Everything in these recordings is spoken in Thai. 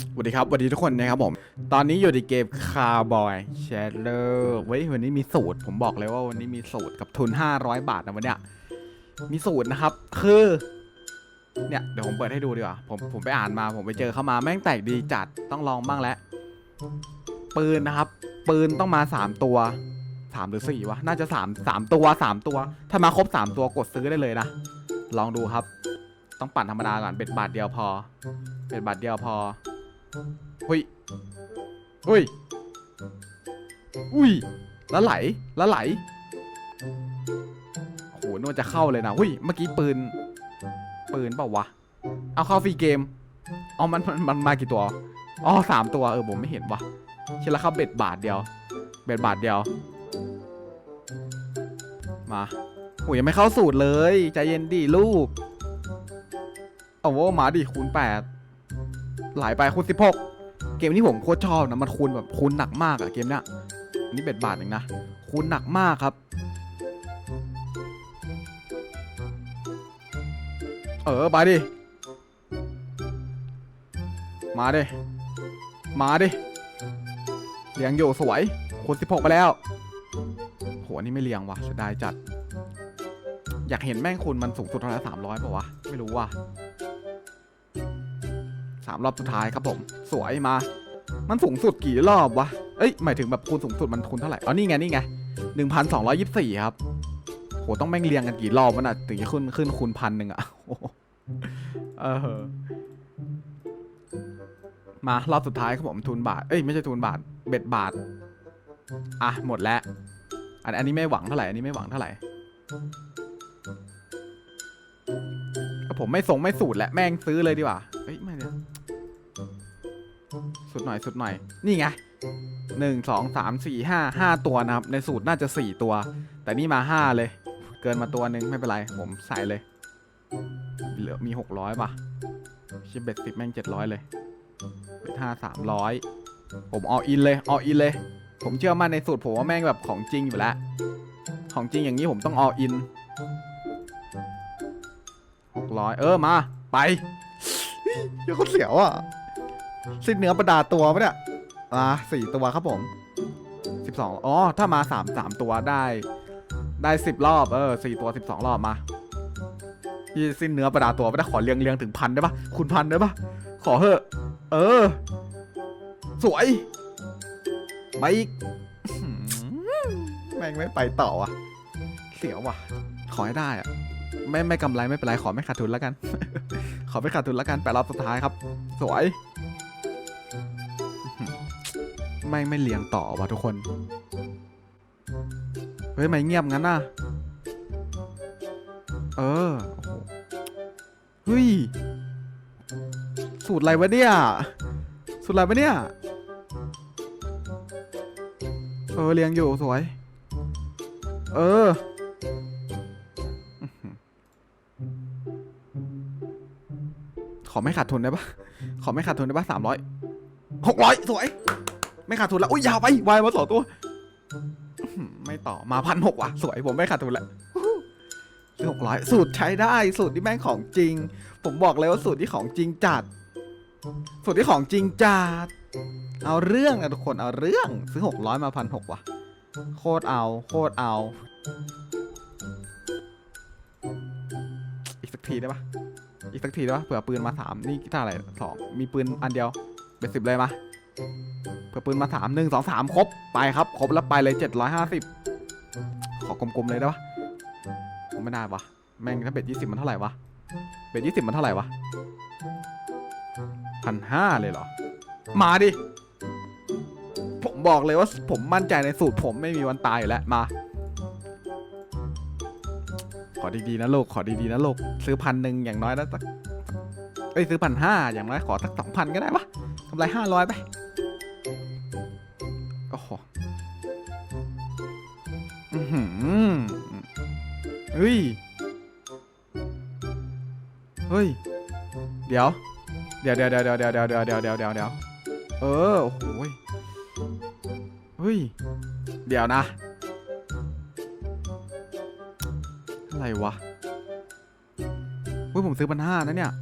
สวัสดีครับสวัสดีทุกคนนะครับผม ตอนนี้อยู่ในเกมคาร์บอยแชเลอร์เว้ยวันนี้มีสูตร ผมบอกเลยว่าวันนี้มีสูตรกับทุน 500 บาทนะวันเนี้ยมีสูตรนะครับ คือ เนี่ยเดี๋ยวผมเปิดให้ดูดีกว่าผมผมไปอ่านมา ผมไปเจอเข้ามาแม่งแตกดีจัดต้องลองบ้างแล้วปืนนะครับ ปืนต้องมา3ตัว3หรือ4วะน่าจะ3 3ตัว3ตัว ถ้ามาครบ3ตัวกดซื้อได้เลยนะลองดูครับ ต้องปั่นธรรมดาก่อนเบ็ดบาทเดียวพอเบ็ดบาทเดียวพอ หุยอุ้ยอุ้ยล้วไหลล้วไหลโหนวลจะเข้าเลยนะหุยเมื่อกี้ปืน ปืนเปล่าวะ เอาเข้าฟรีเกมอ๋อมันมันมันมากี่ตัวอ๋อสามตัวเออผมไม่เห็นวะเชื่อแล้วครับเบ็ดบาทเดียว เบ็ดบาทเดียว มาโหยังไม่เข้าสูตรเลย ใจเย็นดิลูก เอาว่ามาดิคูณแปด หลายไปคูณสิบหกเกมนี้ผมโคตรชอบนะมันคูณแบบคูณหนักมากอะเกมเนี้ยนี่เบ็ดบาทเองนะคูณหนักมากครับ เออไปดิ มาดิ มาดิเลี้ยงอยู่สวยคูณสิบหกไปแล้วโหอันนี่ไม่เลี้ยงว่ะเสียดายจัด อยากเห็นแม่งคูณมันสูงสุดเท่าไหร่สามร้อยป่าวะ ไม่รู้ว่ะ สามรอบสุดท้ายครับผม สวยมา มันสูงสุดกี่รอบวะ เอ้ย หมายถึงแบบคูณสูงสุดมันคูณเท่าไหร่ อ๋อ นี่ไง นี่ไงหนึ่งพันสองร้อยยี่สิบสี่ครับ โห ต้องแม่งเรียงกันกี่รอบวะน่ะถึงจะขึ้นขึ้นคูณพันหนึ่งอะโอ้โหเออ มารอบสุดท้ายครับผมทุนบาท เอ้ย ไม่ใช่ทุนบาท เบ็ดบาท อะ หมดแล้ว อันอันนี้ไม่หวังเท่าไหร่ อันนี้ไม่หวังเท่าไหร่ผมไม่ส่งไม่สูตรแหละแม่งซื้อเลยดีกว่าเอ้ยไม่เดี๋ย สุดหน่อยสุดหน่อย นี่ไงหนึ่งสองสามสี่ห้าห้าตัวนะครับ ในสูตรน่าจะสี่ตัว แต่นี่มาห้าเลย เกินมาตัวหนึ่งไม่เป็นไร ผมใส่เลย เหลือมีหกร้อยป่ะ ชิบเบ็ดสิบแม่งเจ็ดร้อยเลยเบ็ดห้าสามร้อยผมออินเลยออินเลย ผมเชื่อมั่นในสูตรผมว่าแม่งแบบของจริงอยู่แล้ว ของจริงอย่างนี้ผมต้องออินหกร้อยเออมา ไปเยังคนเสียวอะ สิ้นเนื้อประดาตัวปะเนี่ยอ่าสี่ตัวครับผมสิบสองอ๋อ ถ้ามาสามสามตัวได้ ได้สิบรอบเออสี่ตัวสิบสองรอบมาที่สิ้นเนื้อประดาตัวไม่ได้ขอเรียงเรียงถึงพันได้ปะคุณพันได้ปะขอเถอะ เออ สวยไปอีกแม่งไม่ไปต่ออะ เสียวว่ะ ขอให้ได้อะ ไม่ไม่กำไรไม่เป็นไรขอไม่ขาดทุนแล้วกัน ขอไม่ขาดทุนแล้วกันแปดรอบสุดท้ายครับ สวย ไม่ไม่เลี้ยงต่อวะทุกคน เฮ้ย ไม่เงียบงั้นน่ะ เออเฮ้ย สูตรอะไรวะเนี่ย สูตรอะไรวะเนี่ย เออเลี้ยงอยู่สวย เออขอไม่ขาดทุนได้ปะขอไม่ขาดทุนได้ปะสามร้อยหกร้อยสวย ไม่ขาดทุนแล้วอุ้ยยาวไปวายมาสองตัวไม่ต่อมาพันหกว่ะ สวยผมไม่ขาดทุนแล้วซื้อหกร้อยสูตรใช้ได้สูตรที่แม่งของจริง ผมบอกเลยว่าสูตรที่ของจริงจัด สูตรที่ของจริงจัด เอาเรื่องนะทุกคนเอาเรื่องซื้อหกร้อยมาพันหกว่ะ โคตรเอาโคตรเอา อีกสักทีได้ปะอีกสักทีได้ปะเผื่อปืนมาสามนี่ท่าอะไรสองมีปืนอันเดียวเป็นสิบเลยมา เผื่อปืนมาสามหนึ่งสองสามครบไปครับครบแล้วไปเลยเจ็ดร้อยห้าสิบขอกลมๆเลยได้ปะผมไม่ได้ปะแม่งถ้าเบ็ดยี่สิบมันเท่าไหร่วะเบ็ดยี่สิบมันเท่าไหร่วะพันห้าเลยเหรอ มาดิ ผมบอกเลยว่าผมมั่นใจในสูตรผมไม่มีวันตายอยู่แล้วมา ขอดีๆนะลูกขอดีๆนะลูกซื้อพันหนึ่งอย่างน้อยแล้วสักเอ้ยซื้อพันห้าอย่างน้อยขอสักสองพันก็ได้ปะกำไรห้าร้อยไป หือเฮ้ย เฮ้ย เดี๋ยว เดี๋ยวเดี๋ยวเดี๋ยวเดี๋ยวเดี๋ยวเดี๋ยวเดี๋ยวเดี๋ยวเดี๋ยวเดี๋ยวเดี๋ยวเออ โอ้โหยเฮ้ย เดี๋ยวนะ อะไรวะเฮ้ยผมซื้อพันห้านะเนี่ย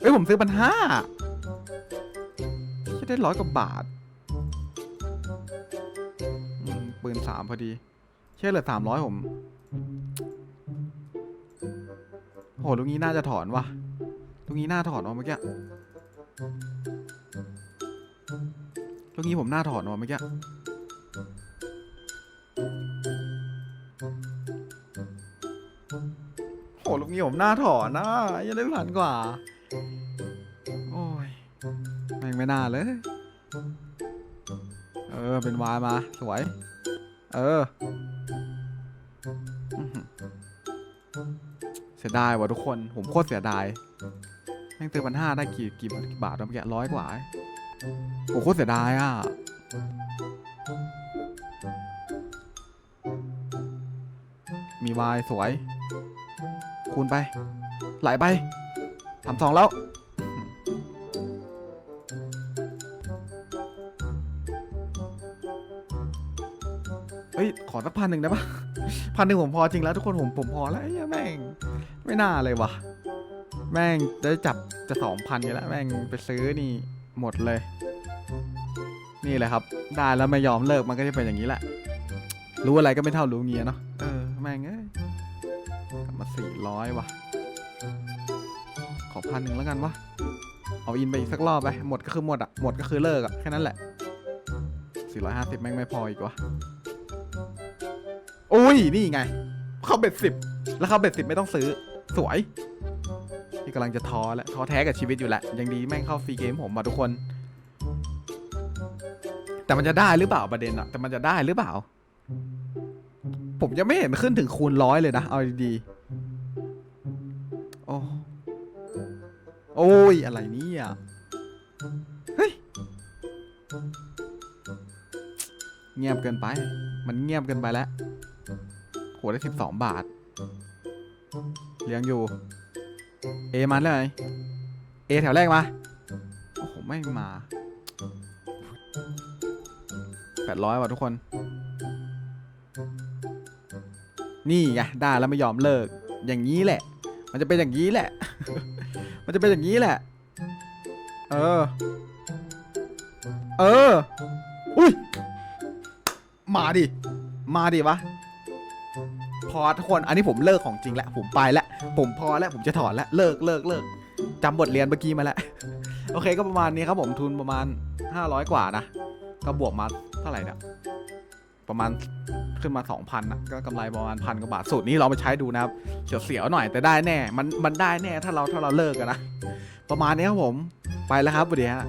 เอ้ยผมซื้อพันห้าจะได้ร้อยกว่าบาท ปืนสามพอดี เชื่อเหลือสามร้อยผม โหลูกนี้น่าจะถอนวะลูกนี้น่าถอนวะเมื่อกี้ลูกนี้ผมน่าถอนวะเมื่อกี้โหลูกนี้ผมน่าถอนนะยังได้พันกว่า โอ้ยแม่งไม่น่าเลย เออ เป็นวายมา สวย เออเสียดายว่ะทุกคน ผมโคตรเสียดายแม่งเติมพันห้าได้กี่กี่บาทแล้วเมื่อกี้ร้อยกว่าเองผมโคตรเสียดายอะมีวายสวย คูณไป ไหลไปทำสองแล้ว เฮ้ย ขอสักพันหนึ่งได้ปะพันหนึ่งผมพอจริงแล้วทุกคนผมผมพอแล้วไอ้เหี้ยแม่ง ไม่น่าเลยวะแม่งได้จับจะสองพันอยู่แล้วแม่งไปซื้อนี่หมดเลย นี่แหละครับ ได้แล้วไม่ยอมเลิกมันก็จะเป็นอย่างนี้แหละ รู้อะไรก็ไม่เท่ารู้เงียเนาะเออแม่งเอ้ยกลับมาสี่ร้อยวะขอพันหนึ่งแล้วกันวะเอาอินไปอีกสักรอบไปหมดก็คือหมดอะหมดก็คือเลิกอะแค่นั้นแหละสี่ร้อยห้าสิบแม่งไม่พออีกวะ อุ้ย นี่ไง เข้าเบ็ดสิบ แล้วเข้าเบ็ดสิบไม่ต้องซื้อ สวย ที่กำลังจะท้อแล้วท้อแท้กับชีวิตอยู่แหละ ยังดีแม่งเข้าฟรีเกมผมมาทุกคน แต่มันจะได้หรือเปล่าประเด็นอะแต่มันจะได้หรือเปล่า ผมยังไม่เห็นขึ้นถึงคูณร้อยเลยนะ เอาดีๆ โอ้โอ้ย อะไรเนี่ยเฮ้ย เงียบเกินไป มันเงียบเกินไปแล้ว โหได้สิบสองบาท เลี้ยงอยู่ เอมาแล้ไหมเอแถวแรกมา โอ้โห ไม่มาแปดร้อยว่ะทุกคน นี่ไงได้แล้วไม่ยอมเลิก อย่างนี้แหละ มันจะเป็นอย่างนี้แหละ มันจะเป็นอย่างนี้แหละ เออ เออ อุ้ย มาดิ มาดิวะ พอทุกคนอันนี้ผมเลิกของจริงแล้วผมไปแล้วผมพอแล้วผมจะถอนแล้วเลิกเลิกเลิกจำบทเรียนเมื่อกี้มาแล้ว โอเคก็ประมาณนี้ครับผมทุนประมาณ 500 กว่านะ ก็บวกมาเท่าไหร่เนี่ยประมาณขึ้นมา 2,000นะก็กำไรประมาณพันกว่าบาทสูตรนี้เราไปใช้ดูนะครับเสียวๆหน่อยแต่ได้แน่ มันมันได้แน่ถ้าเราถ้าเราเลิกกันนะ ประมาณนี้ครับผมไปแล้วครับสวัสดีฮะ